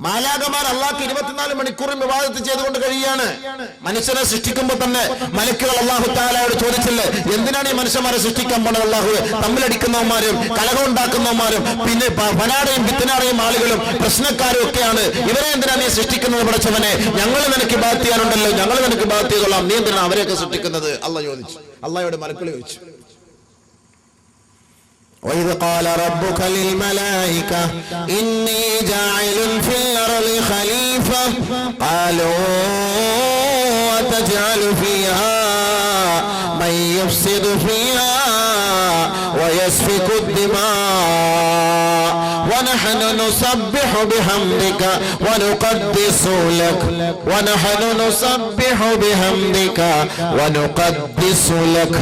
മാലാകമാർ അള്ളാഹ്ക്ക് ഇരുപത്തിനാല് മണിക്കൂറും വിവാദത്ത് ചെയ്തുകൊണ്ട് കഴിയാണ് മനുഷ്യനെ സൃഷ്ടിക്കുമ്പോൾ തന്നെ മലക്കുകൾ അള്ളാഹു താലയോട് ചോദിച്ചില്ലേ എന്തിനാണ് ഈ മനുഷ്യന്മാരെ സൃഷ്ടിക്കാൻ പോണത് അള്ളാഹു? തമ്മിലടിക്കുന്നവന്മാരും കലകം ഉണ്ടാക്കുന്നവന്മാരും പിന്നെ വനാടയും പനാടയും വിത്തനാടയും ആളുകളും പ്രശ്നക്കാരും ഒക്കെയാണ്. ഇവരെ എന്തിനാണ് നീ സൃഷ്ടിക്കുന്നത് പഠിച്ചവനെ ഞങ്ങൾ നിനക്ക് ചെയ്യാനുണ്ടല്ലോ ഞങ്ങൾ നിനക്ക് ബാധ്യതകളാം നീ എന്തിനാണ് അവരെയൊക്കെ സൃഷ്ടിക്കുന്നത്? അള്ളാഹ് ചോദിച്ചു. അള്ളാഹയോട് മലക്കൾ ചോദിച്ചു. وإذ قال ربك للملائكة إني جاعل في الأرض خليفة قالوا أتجعل فيها من يفسد فيها ويسفك الدماء ونحن نسبح بحمدك ونقدس لك ونحن نسبح بحمدك ونقدس لك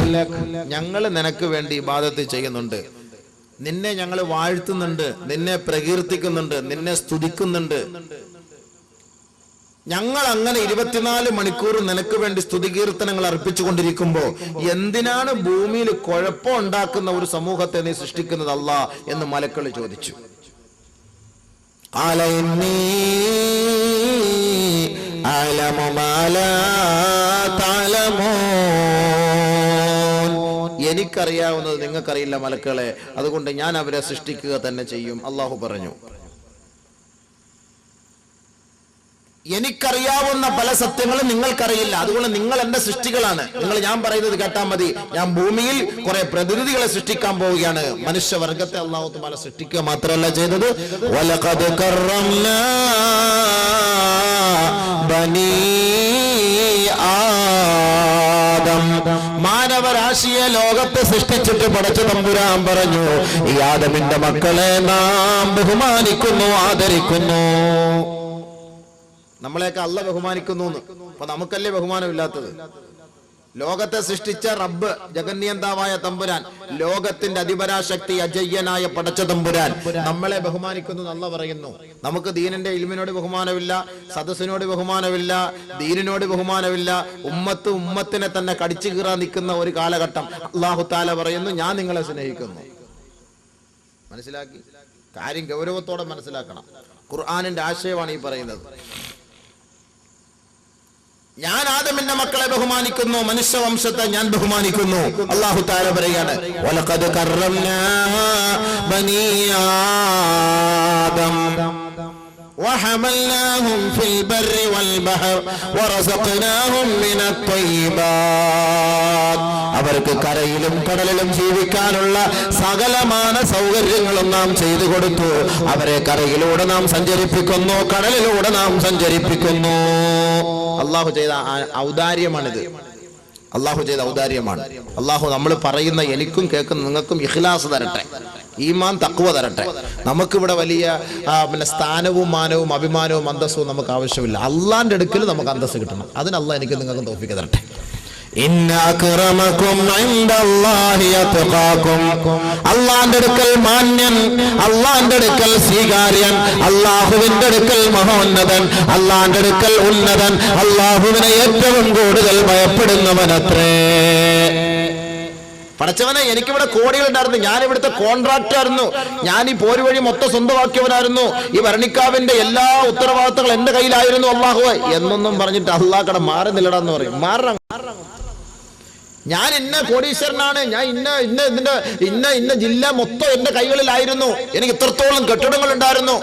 ഞങ്ങൾ നിനക്ക് വേണ്ടി ഇബാദത്ത് ചെയ്യുന്നുണ്ട് നിന്നെ ഞങ്ങൾ വാഴ്ത്തുന്നുണ്ട് നിന്നെ പ്രകീർത്തിക്കുന്നുണ്ട് നിന്നെ സ്തുതിക്കുന്നുണ്ട്. ഞങ്ങൾ അങ്ങനെ ഇരുപത്തിനാല് മണിക്കൂർ നിനക്ക് വേണ്ടി സ്തുതികീർത്തനങ്ങൾ അർപ്പിച്ചുകൊണ്ടിരിക്കുമ്പോൾ എന്തിനാണ് ഭൂമിയിൽ കുഴപ്പം ഉണ്ടാക്കുന്ന ഒരു സമൂഹത്തെ നീ സൃഷ്ടിക്കുന്നത് അല്ല എന്ന് മലക്കൾ ചോദിച്ചു. അലമോ എനിക്കറിയാവുന്നത് നിങ്ങൾക്കറിയില്ല മലക്കുകളെ അതുകൊണ്ട് ഞാൻ അവരെ സൃഷ്ടിക്കുക തന്നെ ചെയ്യും. അള്ളാഹു പറഞ്ഞു. എനിക്കറിയാവുന്ന പല സത്യങ്ങളും നിങ്ങൾക്കറിയില്ല. അതുകൊണ്ട് നിങ്ങൾ എന്റെ സൃഷ്ടികളാണ്. നിങ്ങൾ ഞാൻ പറയുന്നത് കേട്ടാൽ മതി. ഞാൻ ഭൂമിയിൽ കുറെ പ്രതിനിധികളെ സൃഷ്ടിക്കാൻ പോവുകയാണ്. മനുഷ്യവർഗത്തെ അള്ളാഹുത്തുമാല സൃഷ്ടിക്കുക മാത്രമല്ല ചെയ്തത്. ബനീ മാനവരാശിയെ ലോകത്തെ സൃഷ്ടിച്ചിട്ട് പടച്ചു തമ്പുരാൻ പറഞ്ഞു. ഈ ആദമിന്റെ മക്കളെ നാം ബഹുമാനിക്കുന്നു ആദരിക്കുന്നു. നമ്മളെയൊക്കെ അല്ല ബഹുമാനിക്കുന്നു. അപ്പൊ നമുക്കല്ലേ ബഹുമാനമില്ലാത്തത്? ലോകത്തെ സൃഷ്ടിച്ച റബ്ബ് ജഗന്യന്താവായ തമ്പുരാൻ. ലോകത്തിന്റെ അതിപരാശക്തി അജയ്യനായ പടച്ച തമ്പുരാൻ. നമ്മളെ ബഹുമാനിക്കുന്നു നല്ല പറയുന്നു. നമുക്ക് ദീനിന്റെ ഇൽമിനോട് ബഹുമാനമില്ല സദസ്സിനോട് ബഹുമാനമില്ല ദീനിനോട് ബഹുമാനമില്ല. ഉമ്മത്ത് ഉമ്മത്തിനെ തന്നെ കടിച്ചു കീറാൻ നിൽക്കുന്ന ഒരു കാലഘട്ടം അള്ളാഹു താല പറയുന്നു ഞാൻ നിങ്ങളെ സ്നേഹിക്കുന്നു. മനസ്സിലാക്കി? കാര്യം ഗൗരവത്തോടെ മനസ്സിലാക്കണം. ഖുർആാനിന്റെ ആശയമാണ് ഈ പറയുന്നത്. ഞാൻ ആദമിന്റെ മക്കളെ ബഹുമാനിക്കുന്നു മനുഷ്യവംശത്തെ ഞാൻ ബഹുമാനിക്കുന്നു. അള്ളാഹു താര പറയാണ് ബനി ആദം. وحملناهم في البر والبحر ورزقناهم من الطيبات അവർക്ക് കരയിലും കടലിലും ജീവിക്കാനുള്ള സകലമാന സൗകര്യങ്ങളും നാം ചെയ്തു കൊടുത്തു അവരെ കരയിലൂടെ നാം സഞ്ചരിപ്പിക്കുന്നു കടലിലൂടെ നാം സഞ്ചരിപ്പിക്കുന്നു അള്ളാഹു ചെയ്ത ആ- ഔദാര്യമാണിത് അള്ളാഹു ചെയ്ത ഔദാര്യമാണ് അള്ളാഹു നമ്മൾ പറയുന്ന എനിക്കും കേൾക്കുന്ന നിങ്ങൾക്കും ഇഖ്ലാസ് തരട്ടെ ഈമാൻ തക്കുവ തരട്ടെ. നമുക്കിവിടെ വലിയ പിന്നെ സ്ഥാനവും മാനവും അഭിമാനവും അന്തസ്സവും നമുക്ക് ആവശ്യമില്ല. അള്ളാന്റെ അടുക്കൽ നമുക്ക് അന്തസ്സ് കിട്ടണം. അതിനല്ല എനിക്ക് നിങ്ങൾക്ക് തോഫിക്ക് തരട്ടെ. അള്ളാന്റെ അടുക്കൽ മാന്യൻ അള്ളാന്റെ അടുക്കൽ സ്വീകാര്യൻ അള്ളാഹുവിന്റെ അടുക്കൽ മഹോന്നതൻ അള്ളാന്റെ അടുക്കൽ ഉന്നതൻ അള്ളാഹുവിനെ ഏറ്റവും കൂടുതൽ ഭയപ്പെടുന്നവനത്രേ. പടച്ചവനെ എനിക്കിവിടെ കോടികൾ ഉണ്ടായിരുന്നു ഞാൻ ഇവിടുത്തെ കോൺട്രാക്ട് ആയിരുന്നു ഞാൻ ഈ പോര് വഴി മൊത്തം സ്വന്തമാക്കിയവനായിരുന്നു. ഈ ഭരണിക്കാവിന്റെ എല്ലാ ഉത്തരവാദിത്തങ്ങളും എന്റെ കയ്യിലായിരുന്നു അള്ളാഹു എന്നൊന്നും പറഞ്ഞിട്ട് അള്ളാഹ് കട മാറി നിലടാന്ന് പറയും. മാറ ഞാൻ ഇന്ന കോടീശ്വരനാണ് ഞാൻ ഇന്ന ഇന്ന ഇതിന്റെ ഇന്ന ഇന്ന ജില്ല മൊത്തം എന്റെ കൈകളിലായിരുന്നു. എനിക്ക് ഇത്രത്തോളം കെട്ടിടങ്ങൾ ഉണ്ടായിരുന്നു.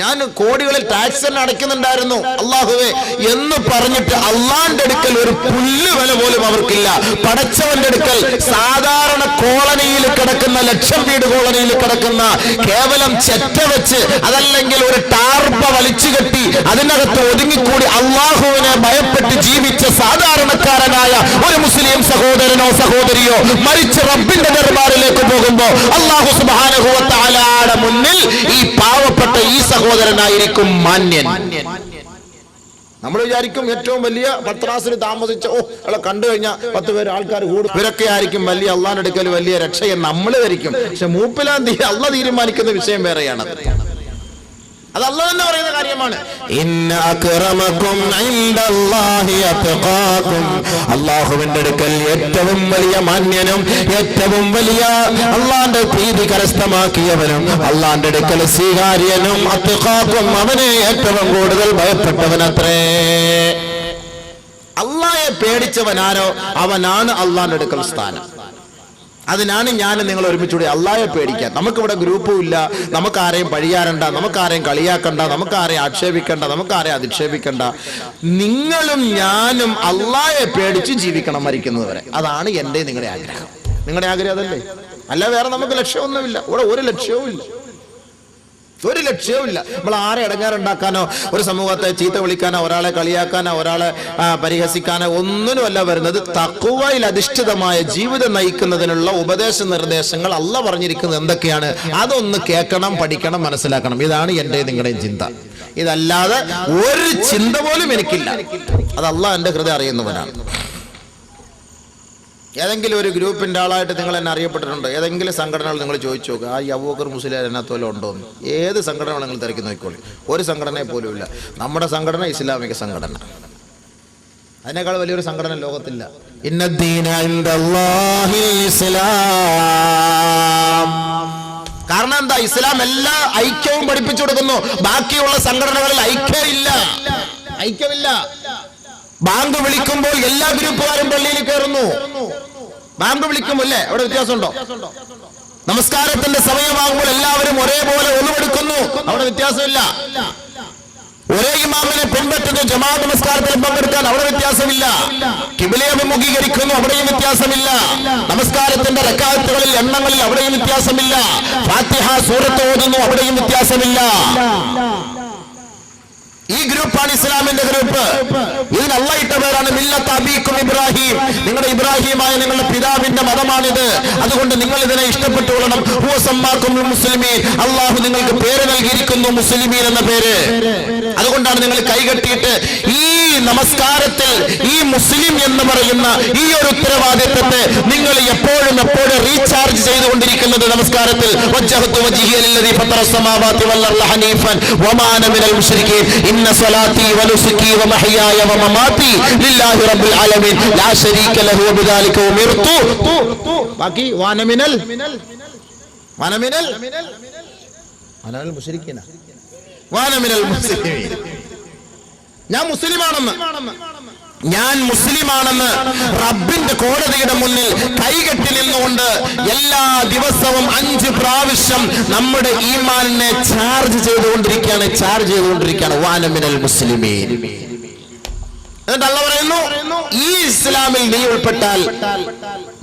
ഞാൻ കോടികളിൽ ടാക്സ് അടയ്ക്കുന്നുണ്ടായിരുന്നു. അള്ളാഹുവേ എന്ന് പറഞ്ഞിട്ട് അള്ളാന്റെ അടുക്കൽ ഒരു പുല്ല് വില പോലും അവർക്കില്ല. പടച്ചവന്റെ അടുക്കൽ സാധാരണ കോളനിയിൽ കിടക്കുന്ന ലക്ഷം വീട് കോളനിയിൽ കിടക്കുന്ന കേവലം ചെറ്റ വെച്ച് അതല്ലെങ്കിൽ ഒരു ടാർപ്പ വലിച്ചു കെട്ടി അതിനകത്ത് ഒതുങ്ങിക്കൂടി അള്ളാഹുവിനെ ഭയപ്പെട്ട് ജീവിച്ച സാധാരണക്കാരനായ ഒരു മുസ്ലിം സഹോദരനോ സഹോദരിയോ മരിച്ച റബ്ബിന്റെ ദർബാറിലേക്ക് പോകുമ്പോ അള്ളാഹു സുബാനഹുവത്താലാടെ മുന്നിൽ ഈ പാവപ്പെട്ട ഈ സഹോദരനായിരിക്കും മാന്യൻ. നമ്മൾ വിചാരിക്കും ഏറ്റവും വലിയ പത്രാസിൽ താമസിച്ച ഓ അവളെ കണ്ടു കഴിഞ്ഞാൽ പത്ത് പേര് ആൾക്കാർ കൂടും ഇവരൊക്കെ ആയിരിക്കും വലിയ അള്ളാഹിനെടുക്കൽ വലിയ രക്ഷയെന്ന് നമ്മൾ ധരിക്കും. പക്ഷെ മൂപ്പിലാന്തി അള്ള തീരുമാനിക്കുന്ന വിഷയം വേറെയാണ്. അത് അല്ല തന്നെ പറയുന്ന കാര്യമാണ്. അള്ളാഹുവിന്റെ അടുക്കൽ ഏറ്റവും വലിയ മാന്യനും ഏറ്റവും വലിയ അള്ളാന്റെ പ്രീതി കരസ്ഥമാക്കിയവനും അള്ളാന്റെ അടുക്കൽ സ്വീകാര്യനും അത്തുക്കാക്കും അവനെ ഏറ്റവും കൂടുതൽ ഭയപ്പെട്ടവനത്രേ. അള്ളാഹെ പേടിച്ചവനാരോ? അവനാണ് അള്ളാന്റെ അടുക്കൽ സ്ഥാനം. അതിനാണ് ഞാൻ നിങ്ങൾ ഒരുമിച്ചുകൂടി അള്ളായെ പേടിക്കുക. നമുക്കിവിടെ ഗ്രൂപ്പും ഇല്ല. നമുക്കാരെയും പഴിയാറണ്ട നമുക്കാരെയും കളിയാക്കണ്ട. നമുക്കാരെയും ആക്ഷേപിക്കണ്ട. നമുക്കാരെയും അധിക്ഷേപിക്കണ്ട. നിങ്ങളും ഞാനും അള്ളായെ പേടിച്ച് ജീവിക്കണം മരിക്കുന്നത് വരെ അതാണ് എന്റെ നിങ്ങളുടെ ആഗ്രഹം. നിങ്ങളുടെ ആഗ്രഹം അതല്ലേ? അല്ല വേറെ നമുക്ക് ലക്ഷ്യമൊന്നുമില്ല. ഇവിടെ ഒരു ലക്ഷ്യവും ഇല്ല ഒരു ലക്ഷ്യവുമില്ല. നമ്മൾ ആരെ ഇടങ്ങാറുണ്ടാക്കാനോ ഒരു സമൂഹത്തെ ചീത്ത വിളിക്കാനോ ഒരാളെ കളിയാക്കാനോ ഒരാളെ പരിഹസിക്കാനോ ഒന്നിനുമല്ല വരുന്നത് തക്കുവയിൽ അധിഷ്ഠിതമായ ജീവിതം നയിക്കുന്നതിനുള്ള ഉപദേശ നിർദ്ദേശങ്ങൾ അല്ല പറഞ്ഞിരിക്കുന്നത് എന്തൊക്കെയാണ്? അതൊന്ന് കേൾക്കണം പഠിക്കണം മനസ്സിലാക്കണം. ഇതാണ് എന്റെ നിങ്ങളുടെയും ചിന്ത. ഇതല്ലാതെ ഒരു ചിന്ത പോലും എനിക്കില്ല. അതല്ല എന്റെ ഹൃദയം അറിയുന്നവനാണ്. ഏതെങ്കിലും ഒരു ഗ്രൂപ്പിന്റെ ആളായിട്ട് നിങ്ങൾ എന്നെ അറിയപ്പെട്ടിട്ടുണ്ടോ? ഏതെങ്കിലും സംഘടനകൾ നിങ്ങൾ ചോദിച്ചു നോക്കുക ആ യവോക്കർ മുസ്ലിം അതിനകത്ത് ഉണ്ടോ എന്ന് ഏത് സംഘടനകൾ നിങ്ങൾ തിരക്കി നോക്കിക്കോളി. ഒരു സംഘടനയെ പോലും ഇല്ല. നമ്മുടെ സംഘടന ഇസ്ലാമിക സംഘടന. അതിനേക്കാൾ വലിയൊരു സംഘടന ലോകത്തില്ല. കാരണം എന്താ? ഇസ്ലാം എല്ലാ ഐക്യവും പഠിപ്പിച്ചു കൊടുക്കുന്നു. ബാക്കിയുള്ള സംഘടനകളിൽ ഐക്യമില്ല. ഐക്യമില്ല. ബാങ്ക് വിളിക്കുമ്പോൾ എല്ലാ ഗ്രൂപ്പുകാരും പള്ളിയിൽ കയറുന്നു. ബാങ്ക് വിളിക്കുമല്ലേ? അവിടെ വ്യത്യാസമുണ്ടോ? നമസ്കാരത്തിന്റെ സമയമാകുമ്പോൾ എല്ലാവരും ഒരേപോലെ ഒളിവെടുക്കുന്നു. അവിടെ വ്യത്യാസമില്ല. ഒരേ ഇമാമിനെ പിൻപറ്റുന്നു ജമാഅത്ത് നമസ്കാരത്തിൽ പങ്കെടുക്കാൻ അവിടെ വ്യത്യാസമില്ല. കിബിലെ അഭിമുഖീകരിക്കുന്നു അവിടെയും വ്യത്യാസമില്ല. നമസ്കാരത്തിന്റെ റക്കാത്തുകളിൽ എണ്ണങ്ങളിൽ അവിടെയും വ്യത്യാസമില്ല. ഫാത്തിഹ സൂറത്ത് ഓതുന്നു അവിടെയും വ്യത്യാസമില്ല. ഈ ഗ്രൂപ്പാണ് ഇസ്ലാമിന്റെ ഗ്രൂപ്പ്. ഇതിന് അള്ള ഇട്ട പേരാണ് മില്ലത്ത് അബീക്കും ഇബ്രാഹിം. നിങ്ങളുടെ ഇബ്രാഹിമായ നിങ്ങളുടെ പിതാവിന്റെ മതമാണിത്. അതുകൊണ്ട് നിങ്ങൾ ഇതിനെ ഇഷ്ടപ്പെട്ടുകൊള്ളണം. ഹുവ സമ്മാക്കും മുസ്ലിമീൻ. അള്ളാഹു നിങ്ങൾക്ക് പേര് നൽകിയിരിക്കുന്നു മുസ്ലിമീൻ എന്ന പേര്. അതുകൊണ്ടാണ് നിങ്ങൾ കൈകെട്ടിയിട്ട് ഈ നമസ്കാരത്തിൽ ഈ മുസ്ലിം എന്ന് പറയുന്ന ഈ ഒരു ഉത്തരവാദിത്വത്തെ നിങ്ങൾ എപ്പോഴും എപ്പോഴും റീചാർജ് ചെയ്തുകൊണ്ടിരിക്കുന്നത് നമസ്കാരത്തിൽ. ഇന്ന സലാത്തി വലുസുക്കി വമഹയായ വമമാത്തി ലില്ലാഹി റബ്ബിൽ ആലമീൻ ലാ ശരീക ലഹു ബിദാലിക ഉമിർത്തു ബാക്കി വനമിനൽ. വനമിനൽ. വനമിനൽ മുശ്രിക്കീന വനമിനൽ മുസ്ലിമീൻ ഞാൻ മുസ്ലിമാണെന്ന്. ഞാൻ മുസ്ലിമാണെന്ന് റബ്ബിന്റെ കോടതിയുടെ മുന്നിൽ കൈകെട്ടി എല്ലാ ദിവസവും അഞ്ച് പ്രാവശ്യം നമ്മുടെ ഈമാനിനെ ചാർജ് ചെയ്തുകൊണ്ടിരിക്കുകയാണ് ചാർജ് ചെയ്തുകൊണ്ടിരിക്കുകയാണ്. വാനമിനൽ മുസ്ലിമീൻ. എന്നിട്ട് പറയുന്നു ഈ ഇസ്ലാമിൽ നീ ഉൾപ്പെട്ടാൽ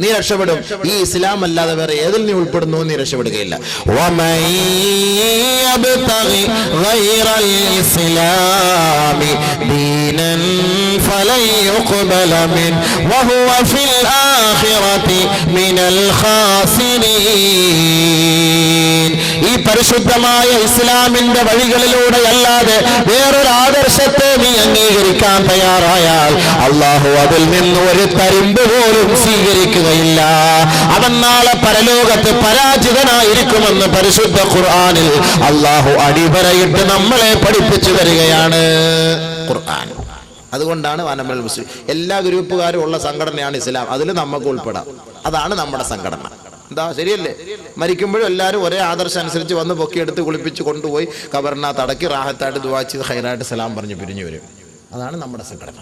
നീ രക്ഷപ്പെടും. ഈ ഇസ്ലാം അല്ലാതെ വേറെ ഏതിൽ നീ ഉൾപ്പെടുന്നു നീ രക്ഷപ്പെടുകയില്ല. ഈ പരിശുദ്ധമായ ഇസ്ലാമിന്റെ വഴികളിലൂടെ അല്ലാതെ വേറൊരു ആദർശത്തെ നീ അംഗീകരിക്കാൻ തയ്യാറായാൽ അള്ളാഹു അതിൽ നിന്ന് ഒരു തരിമ്പ് പോലും സ്വീകരിക്കുകയില്ല. അവൻ നാളെ പരലോകത്ത് പരാജിതനായിരിക്കുമെന്ന് പരിശുദ്ധ ഖുർആാനിൽ അള്ളാഹു അടിവരയിട്ട് നമ്മളെ പഠിപ്പിച്ചു തരികയാണ്. ഖുർആൻ. അതുകൊണ്ടാണ് വാനമ്പൽ മുസ്ലിം. എല്ലാ ഗ്രൂപ്പുകാരും ഉള്ള സംഘടനയാണ് ഇസ്ലാം. അതിൽ നമുക്ക് ഉൾപ്പെടാം. അതാണ് നമ്മുടെ സംഘടന. എന്താ ശരിയല്ലേ? മരിക്കുമ്പോഴും എല്ലാവരും ഒരേ ആദർശം അനുസരിച്ച് വന്ന് പൊക്കിയെടുത്ത് കുളിപ്പിച്ച് കൊണ്ടുപോയി കബറിനകത്ത് അടക്കി റാഹത്തായിട്ട് ദുവാ ചെയ്ത് ഹൈറായിട്ട് സലാം പറഞ്ഞ് പിരിഞ്ഞു വരും. അതാണ് നമ്മുടെ സംഘടന.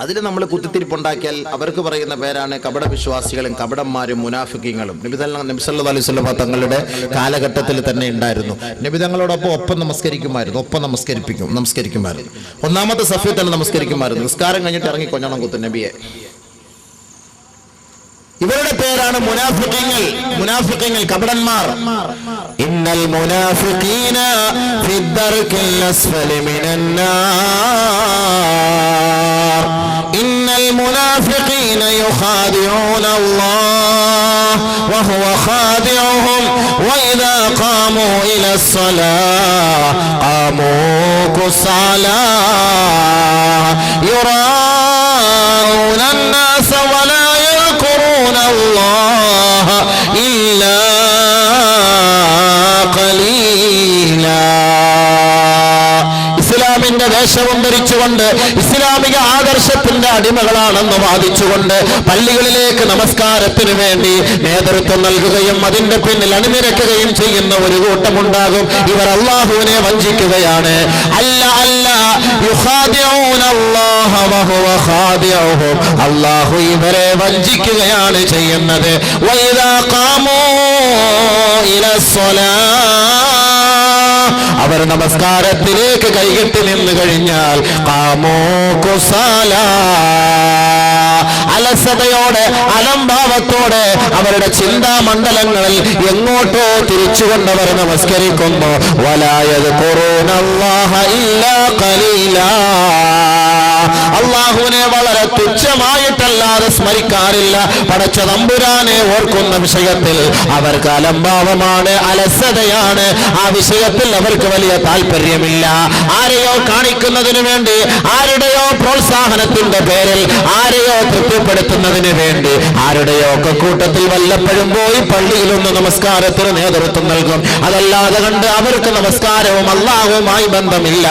അതിൽ നമ്മൾ കുത്തിത്തിരിപ്പുണ്ടാക്കിയാൽ അവർക്ക് പറയുന്ന പേരാണ് കപട വിശ്വാസികളും കപടന്മാരും മുനാഫിക്കങ്ങളും. നബിതല്ല നബിസല്ലാ അലൈഹി സ്വലമ തങ്ങളുടെ കാലഘട്ടത്തിൽ തന്നെ ഉണ്ടായിരുന്നു. നബിതങ്ങളോടൊപ്പം ഒപ്പം നമസ്കരിക്കുമായിരുന്നു. ഒപ്പം നമസ്കരിപ്പിക്കും നമസ്കരിക്കുമായിരുന്നു. ഒന്നാമത്തെ സഫ്യത്തിൽ തന്നെ നമസ്കരിക്കുമായിരുന്നു. നിസ്കാരം കഴിഞ്ഞിട്ട് ഇറങ്ങി കൊഞ്ഞണം കുത്തു നബിയെ. ഇവരുടെ പേരാണ് മുനാഫിക്കങ്ങൾ മുനാഫിക്കങ്ങൾ കപടന്മാർ إن المنافقين في الدرك الأسفل من النار إن المنافقين يخادعون الله وهو خادعهم وإذا قاموا إلى الصلاة قاموا كسالى يراءون الناس ولا يذكرون الله إلا قليلا. ഇമാമിന്റെ വേഷവും ധരിച്ചുകൊണ്ട് ഇസ്ലാമിക ആദർശത്തിന്റെ അടിമകളാണെന്ന് വാദിച്ചുകൊണ്ട് പള്ളികളിലേക്ക് നമസ്കാരത്തിന് വേണ്ടി നേതൃത്വം നൽകുകയും അതിന്റെ പിന്നിൽ അണിനിരക്കുകയും ചെയ്യുന്ന ഒരു കൂട്ടമുണ്ടാകും. ഇവർ അള്ളാഹുവിനെ വഞ്ചിക്കുകയാണ്. അല്ല അല്ല. അള്ളാഹു ഇവരെ വഞ്ചിക്കുകയാണ് ചെയ്യുന്നത്. വൈദാ കാമോ ഇല ഇലസ്സലാ നമസ്കാരത്തിലേക്ക് കൈകെട്ടി നിന്ന് കഴിഞ്ഞാൽ കുസാല. അലസതയോടെ അലംഭാവത്തോടെ അവരുടെ ചിന്താമണ്ഡലങ്ങളിൽ എങ്ങോട്ടോ തിരിച്ചുകൊണ്ടവർ നമസ്കരിക്കുന്നു. വലായത് കൊറോണ അള്ളാഹുവിനെ വളരെ തുച്ഛമായിട്ടല്ലാതെ സ്മരിക്കാറില്ല. പടച്ച തമ്പുരാനെ ഓർക്കുന്ന വിഷയത്തിൽ അവർക്ക് അലംഭാവമാണ് അലസതയാണ്. ആ വിഷയത്തിൽ അവർക്ക് വലിയ താല്പര്യമില്ല. ആരെയോ കാണിക്കുന്നതിന് വേണ്ടി ആരുടെയോ പ്രോത്സാഹനത്തിന്റെ പേരിൽ ആരെയോ തൃപ്തിപ്പെടുത്തുന്നതിന് വേണ്ടി ആരുടെയോ ഒക്കെ കൂട്ടത്തിൽ വല്ലപ്പോഴും പോയി പള്ളിയിലൊന്ന് നമസ്കാരത്തിന് നേതൃത്വം നൽകും. അതല്ലാതെ കണ്ട് അവർക്ക് നമസ്കാരവും അള്ളാഹുവുമായി ബന്ധമില്ല.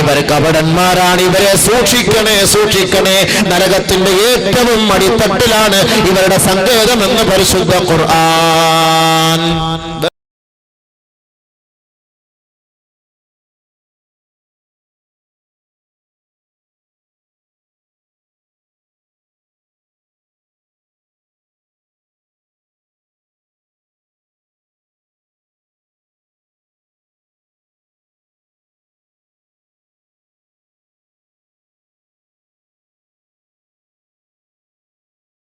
ഇവർ കപടന്മാരാണ്. ഇവരെ സൂക്ഷിക്കണേ സൂക്ഷിക്കണേ. നരകത്തിന്റെ ഏറ്റവും അടിത്തട്ടിലാണ് ഇവരുടെ സങ്കേതം എന്ന് പരിശുദ്ധ ഖുർആൻ.